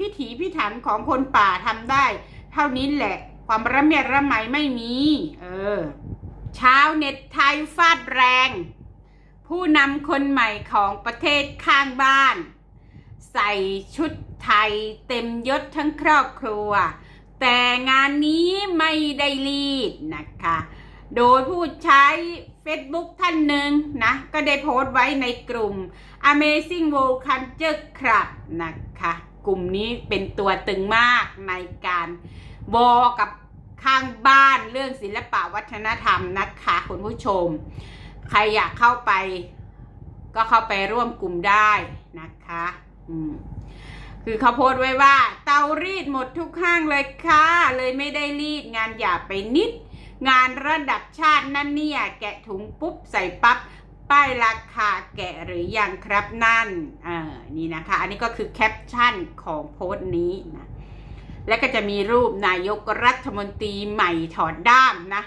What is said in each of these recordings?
พิถีพิถันของคนป่าทำได้ เท่านี้แหละ ความระเมียดระไมไม่มี เออชาวเน็ตไทยฟาดแรง ผู้นำคนใหม่ของประเทศข้างบ้าน ใส่ชุดไทยเต็มยศทั้งครอบครัว แต่งานนี้ไม่ได้รีดนะคะ โดยผู้ใช้ Facebook ท่านหนึ่งนะ ก็ได้โพสต์ไว้ในกลุ่ม Amazing World Culture Club นะคะ กลุ่มนี้เป็นตัวตึงมากในการบอกับข้างบ้านเรื่องศิลปะวัฒนธรรมนะคะคุณผู้ชม ใครอยากเข้าไป ก็เข้าไปร่วมกลุ่มได้นะคะอืมคือเขาโพสต์ไว้ว่า เตารีดหมดทุกห้างเลยค่ะ เลยไม่ได้รีดงานหยาไปนิด งานระดับชาตินั่นเนี่ย แกะถุงปุ๊บใส่ปับ๊บ ป้ายราคาแกะหรือยังครับนั่นอ่านี่นะคะ อันนี้ก็คือแคปชั่นของโพสต์นี้นะ และก็จะมีรูปนายกรัฐมนตรีใหม่ถอดด้ามนะ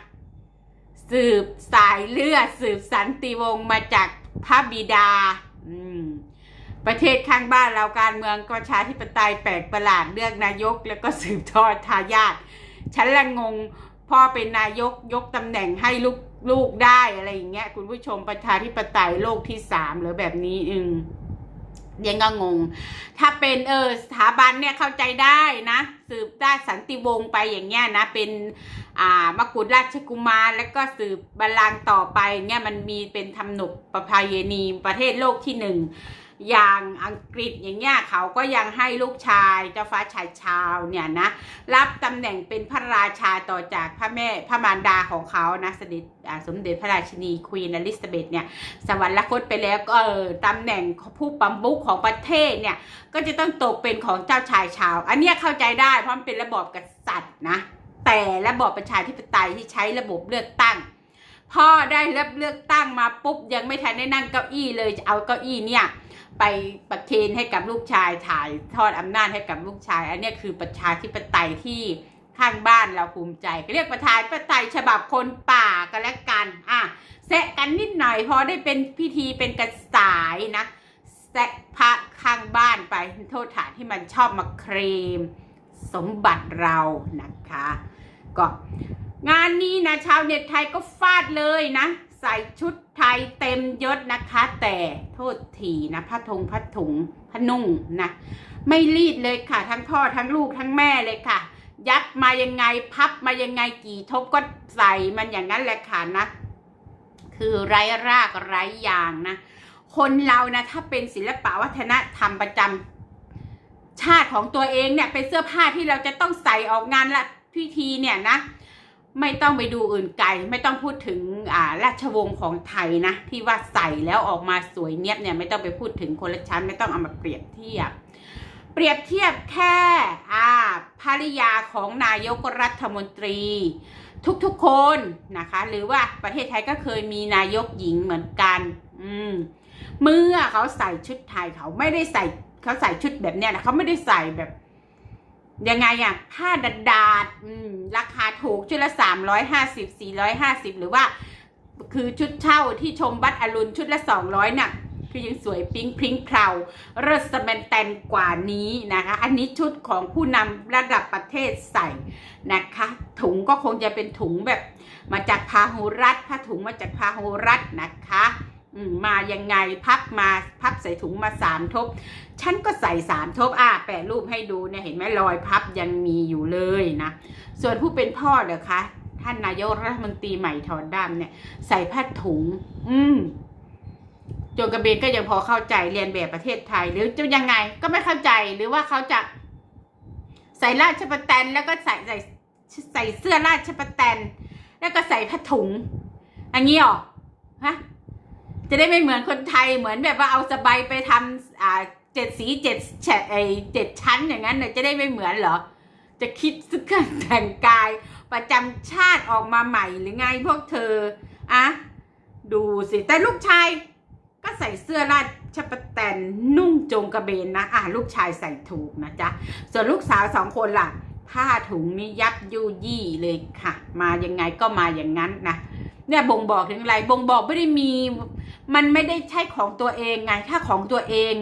สืบสายเลือด สืบสันติวงศ์มาจากพระบิดา อืมประเทศข้างบ้านเราการเมืองประชาธิปไตยแปลกประหลาดเลือกนายก แล้วก็สืบทอดทายาทฉันละงง พ่อเป็นนายกยกตำแหน่งให้ลูกลูกได้อะไรอย่างเงี้ยคุณผู้ชมประชาธิปไตยโลกที่สามหรือแบบนี้อืมยังก็งง ถ้าเป็นเออสถาบันเนี่ยเข้าใจได้นะ สืบได้สันติวงศ์ไปอย่างเงี้ยนะ เป็นอ่ามกุฎราชกุมารแล้วก็สืบบัลลังก์ต่อไปเงี้ยมันมีเป็นทำหนุกประพายณีประเทศโลกที่หนึ่ง อย่างอังกฤษอย่างเงี้ยเขาก็ยังให้ลูกชายเจ้าฟ้าชายชาวเนี่ยนะรับตำแหน่งเป็นพระราชาต่อจากพระแม่พระมารดาของเขานะสด็จสมเด็จพระราชินีควีนอลิซาเบธเนี่ยสวรรคตไปแล้วก็เออตำแหน่งผู้ปั๊มบุกของประเทศเนี่ยก็จะต้องตกเป็นของเจ้าชายชาว อันเนี้ยเข้าใจได้เพราะมันเป็นระบอบกษัตริย์นะแต่ระบอบประชาธิปไตยที่ใช้ระบบเลือกตั้งพ่อได้รับเลือกตั้งมาปุ๊บยังไม่ทันได้นั่งเก้าอี้เลยจะเอาเก้าอี้เนี่ย ไปประเคนให้กับลูกชายถ่ายทอดอำนาจให้กับลูกชาย อันนี้คือประชาธิปไตยที่ข้างบ้านเราภูมิใจเรียกประชาธิปไตยฉบับคนป่ากันแล้วกันอะแซะกันนิดหน่อยพอได้เป็นพิธีเป็นกระสายนะแซะพระข้างบ้านไปโทษฐานที่มันชอบมาเคลมสมบัติเรานะคะ ก็งานนี้นะชาวเน็ตไทยก็ฟาดเลยนะ ใส่ชุดไทยเต็มยศนะคะ แต่โทษทีนะผ้าทงผ้าถุงผ้านุ่งนะ ไม่รีดเลยค่ะ ทั้งพ่อทั้งลูกทั้งแม่เลยค่ะ ยัดมายังไงพับมายังไงกี่ทบก็ใส่มันอย่างนั้นแหละค่ะนะ คือไร้รากไร้ยางนะ คนเรานะถ้าเป็นศิลปะวัฒนธรรมประจำชาติของตัวเองเนี่ยเป็นเสื้อผ้าที่เราจะต้องใส่ออกงานละพิธีเนี่ยนะ ไม่ต้องไปดูอื่นไกลไม่ต้องพูดถึงอ่าราชวงศ์ของไทยนะ ที่ว่าใส่แล้วออกมาสวยเนียบเนี่ยไม่ต้องไปพูดถึงคนละชั้น ไม่ต้องเอามาเปรียบเทียบ เปรียบเทียบแค่อ่าภริยาของนายกรัฐมนตรี ทุกๆคนนะคะ หรือว่าประเทศไทยก็เคยมีนายกหญิงเหมือนกัน อืมเมื่อเขาใส่ชุดไทยเขาไม่ได้ใส่เขาใส่ชุดแบบเนี้ยนะเขาไม่ได้ใส่แบบ ยังไงอะผ้าดัดดาดราคาถูกชุดละสามร้อยห้าสิบสี่ร้อยห้าสิบหรือว่า คือชุดเช่าที่ชมบัตรอรุณชุดละสองร้อยน่ะคือยังสวยปิ๊งพริ้งเพราเรสแมนแตนกว่านี้นะคะ อันนี้ชุดของผู้นำระดับประเทศใส่นะคะ ถุงก็คงจะเป็นถุงแบบมาจากพาหุรัตผ้าถุงมาจากพาหุรัตนะคะ มายังไงพับมาพับใส่ถุงมาสามทบ ฉันก็ใส่สามทบอะแปะรูปให้ดูเนี่ยเห็นไหมรอยพับยังมีอยู่เลยนะ ส่วนผู้เป็นพ่อเหรอคะท่านนายกรัฐมนตรีใหม่ถอดด้ามเนี่ย ใส่ผ้าถุง อืมโจงกระเบนก็ยังพอเข้าใจเรียนแบบประเทศไทย หรือจะยังไงก็ไม่เข้าใจหรือว่าเขาจะ ใส่ราชประแตนแล้วก็ใส่ใส่ใส่เสื้อราชประแตน แล้วก็ใส่ผ้าถุง อันนี้หรอฮะ จะได้ไม่เหมือนคนไทยเหมือนแบบว่าเอาสบายไปทำอ่าเจ็ดสีเจ็ดแฉะไอเจ็ดชั้นอย่างนั้นเนี่ยจะได้ไม่เหมือนเหรอ จะคิดสึกการแต่งกายประจำชาติออกมาใหม่หรือไงพวกเธออะดูสิ แต่ลูกชายก็ใส่เสื้อราชปะแตนนุ่งโจงกระเบนนะ อะลูกชายใส่ถูกนะจ๊ะ ส่วนลูกสาวสองคนล่ะ ผ้าถุงนี่ยับยุยี่เลยค่ะ มายังไงก็มาอย่างนั้นนะเนี่ยบ่งบอกถึงอะไรบ่งบอกไม่ได้มี มันไม่ได้ใช่ของตัวเองไง ถ้าของตัวเอง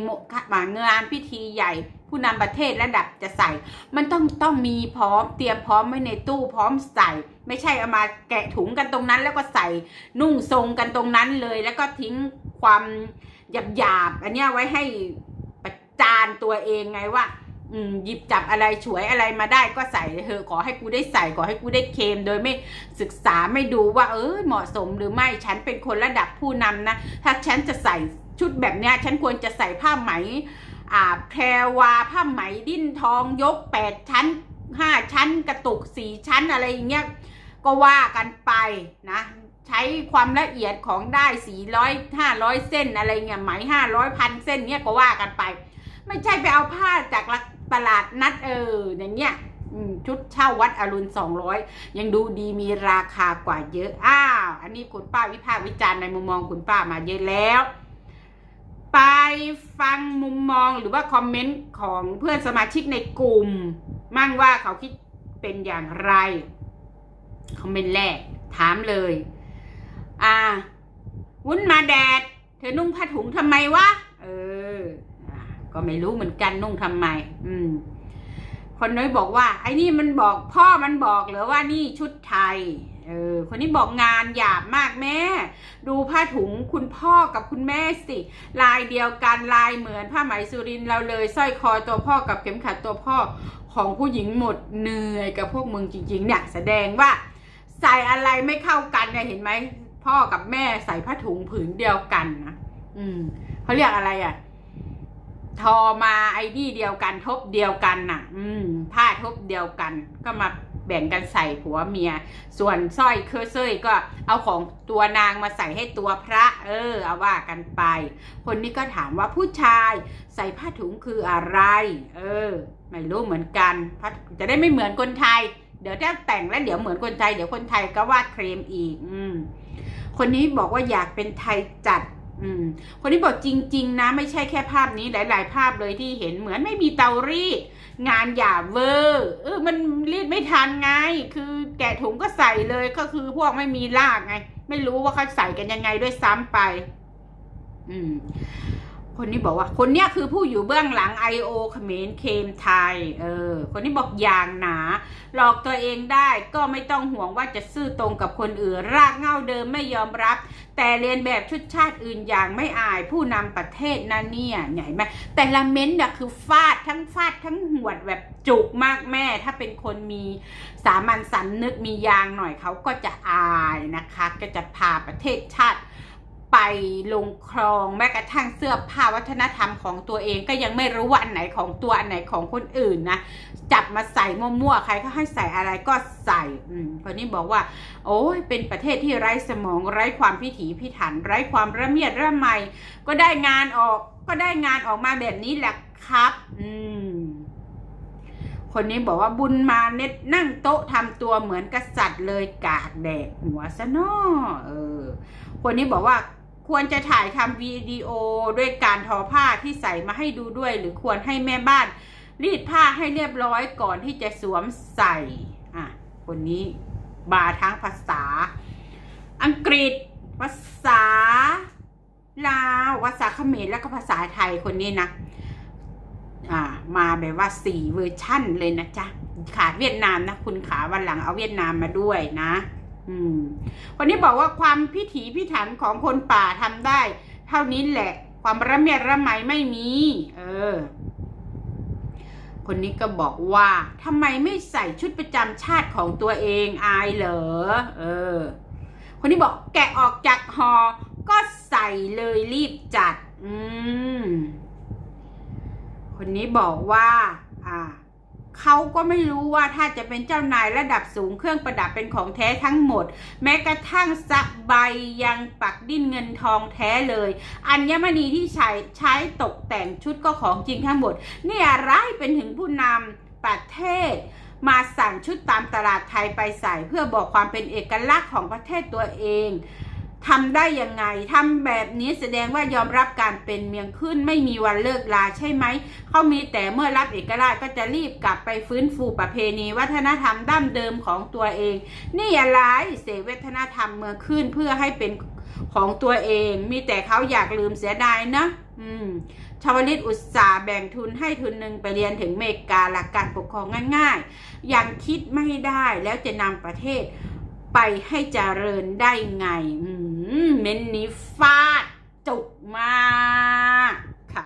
หมางานพิธีใหญ่ ผู้นำประเทศระดับจะใส่ มันต้องต้องมีพร้อมเตรียมพร้อมไว้ในตู้พร้อมใส่ ไม่ใช่เอามาแกะถุงกันตรงนั้น แล้วก็ใส่นุ่งทรงกันตรงนั้นเลย แล้วก็ทิ้งความหยาบๆอันนี้ไว้ให้ประจานตัวเองไงว่า หยิบจับอะไรฉวยอะไรมาได้ก็ใส่เถอะขอให้กูได้ใส่ขอให้กูได้เคม โดยไม่ศึกษาไม่ดูว่า เออเหมาะสมหรือไม่ฉันเป็นคนระดับผู้นำนะ ถ้าฉันจะใส่ชุดแบบเนี้ย ฉันควรจะใส่ผ้าไหม อ่าแพรวาผ้าไหมดิ้นทองยกแปดชั้นห้าชั้นกระตุกสี่ชั้นอะไรอย่างเงี้ยก็ว่ากันไปนะ ใช้ความละเอียดของได้สี่ร้อยห้าร้อยเส้นอะไรเงี้ยไหมห้าร้อยพันเส้นเนี้ยก็ว่ากันไป ไม่ใช่ไปเอาผ้าจากตลาดนัด ย่างเงี้ยชุดเช่าวัดอรุณสองร้อยยังดูดีมีราคากว่าเยอะ อ้าว อันนี้คุณป้าวิพากษ์วิจารณ์ในมุมมองคุณป้ามาเยอะแล้ว ไปฟังมุมมองหรือว่าคอมเมนต์ของเพื่อนสมาชิกในกลุ่ม มั่งว่าเขาคิดเป็นอย่างไร คอมเมนต์แรก ถามเลย อ่า วุ้นมาแดด เธอนุ่งผ้าถุงทำไมวะ เออ ก็ไม่รู้เหมือนกันนุ่งทำไม อืม คนน้อยบอกว่า ไอ้นี่มันบอกพ่อมันบอกหรือว่านี่ชุดไทยเออคนนี้บอกงานหยาบมากแม่ ดูผ้าถุงคุณพ่อกับคุณแม่สิ ลายเดียวกันลายเหมือนผ้าไหมสุรินเราเลยสร้อยคอตัวพ่อกับเข็มขัดตัวพ่อของผู้หญิงหมดเหนื่อยกับพวกมึงจริง ๆ เนี่ย แสดงว่า ใส่อะไรไม่เข้ากันเนี่ยเห็นไหมพ่อกับแม่ใส่ผ้าถุงผืนเดียวกันนะอืมเขาเรียกอะไรอะ ทอมาไอ้นี่เดียวกันทบเดียวกันน่ะ อืม ผ้าทบเดียวกัน ก็มาแบ่งกันใส่ผัวเมีย ส่วนสร้อยเคอร์เซยก็เอาของตัวนางมาใส่ให้ตัวพระ เออ เอาว่ากันไป คนนี้ก็ถามว่าผู้ชายใส่ผ้าถุงคืออะไร เออ ไม่รู้เหมือนกันจะได้ไม่เหมือนคนไทย เดี๋ยวถ้าแต่งแล้วเดี๋ยวเหมือนคนไทย เดี๋ยวคนไทยก็วาดเครมอีก อืม คนนี้บอกว่าอยากเป็นไทยจัด อืม คนนี้บอกจริง ๆ นะ ไม่ใช่แค่ภาพนี้หลาย ๆ ภาพเลยที่เห็นเหมือนไม่มีเตารีดงานหยาบเวอร์เออมันรีดไม่ทันไง คือแกะถุงก็ใส่เลยก็คือพวกไม่มีลากไง ไม่รู้ว่าเขาใส่กันยังไงด้วยซ้ำไป อืม คนนี้บอกว่า คนเนี้ยคือผู้อยู่เบื้องหลัง I.O. เขมรเคมไทย เออ คนนี้บอกอย่างหนา หลอกตัวเองได้ก็ไม่ต้องห่วงว่าจะซื่อตรงกับคนอื่น รากเหง้าเดิมไม่ยอมรับ แต่เรียนแบบชุดชาติอื่นอย่างไม่อายผู้นำประเทศนั่นเนี่ยใหญ่ไหมแต่ละเม้นต์เนี่ยคือฟาดทั้งฟาดทั้งหวดแบบจุกมากแม่ ถ้าเป็นคนมีสามัญสำนึกมียางหน่อยเขาก็จะอายนะคะ ก็จะพาประเทศชาติ ไปลงคลองแม้กระทั่งเสื้อผ้าวัฒนธรรมของตัวเองก็ยังไม่รู้ว่าอันไหนของตัวอันไหนของคนอื่นนะจับมาใส่มั่วๆใครก็ให้ใส่อะไรก็ใส่อืมคนนี้บอกว่า โอ้ยเป็นประเทศที่ไร้สมองไร้ความพิถีพิถัน ไร้ความระเมียดระไมก็ได้งานออก ก็ได้งานออกมาแบบนี้แหละครับ อืมคนนี้บอกว่าบุญมาเน็ตนั่งโต๊ะทำตัวเหมือนกษัตริย์เลยกากแดกหัวซะนอเออ คนนี้บอกว่า ควรจะถ่ายทำวิดีโอด้วยการทอผ้าที่ใส่มาให้ดูด้วย หรือควรให้แม่บ้าน รีดผ้าให้เรียบร้อยก่อนที่จะสวมใส่อะคนนี้บาทั้งภาษา อังกฤษ ภาษาลาวภาษาเขมรแล้วก็ภาษาไทยคนนี้นะอ่ามาแบบว่าสี่เวอร์ชั่นเลยนะจ๊ะขาดเวียดนามนะ คุณขาวันหลังเอาเวียดนามมาด้วยนะ อืมคนนี้บอกว่าความพิถีพิถันของคนป่าทำได้ เท่านี้แหละ ความระเมียดระไมไม่มี เออ คนนี้ก็บอกว่าทำไมไม่ใส่ชุดประจำชาติของตัวเองอายเหรอ เออ คนนี้บอกแกะออกจากหอ ก็ใส่เลยรีบจัด อืม คนนี้บอกว่า อ่า เขาก็ไม่รู้ว่าถ้าจะเป็นเจ้านายระดับสูงเครื่องประดับเป็นของแท้ทั้งหมด แม้กระทั่งสบายยังปักดิ้นเงินทองแท้เลย อัญมณีที่ใช้ใช้ตกแต่งชุดก็ของจริงทั้งหมดนี่อะไรเป็นถึงผู้นำประเทศมาสั่งชุดตามตลาดไทยไปใส่เพื่อบอกความเป็นเอกลักษณ์ของประเทศตัวเอง ทำได้ยังไงทำแบบนี้แสดงว่ายอมรับการเป็นเมียงขึ้นไม่มีวันเลิกลาใช่ไหม เขามีแต่เมื่อรับเอกราชก็จะรีบกลับไปฟื้นฟูประเพณี วัฒนธรรมดั้งเดิมของตัวเอง นี่อะไรเสกวัฒนธรรมเมืองขึ้นเพื่อให้เป็นของตัวเอง มีแต่เขาอยากลืมเสียดายนะอืมชาวลิตอุตสาห์แบ่งทุนให้ทุนหนึ่งไปเรียนถึงเมกาหลักการปกครองง่ายๆ ยังคิดไม่ได้แล้วจะนำประเทศไปให้เจริญได้ไงอืม เม้นนี้ฟาดจุกมาก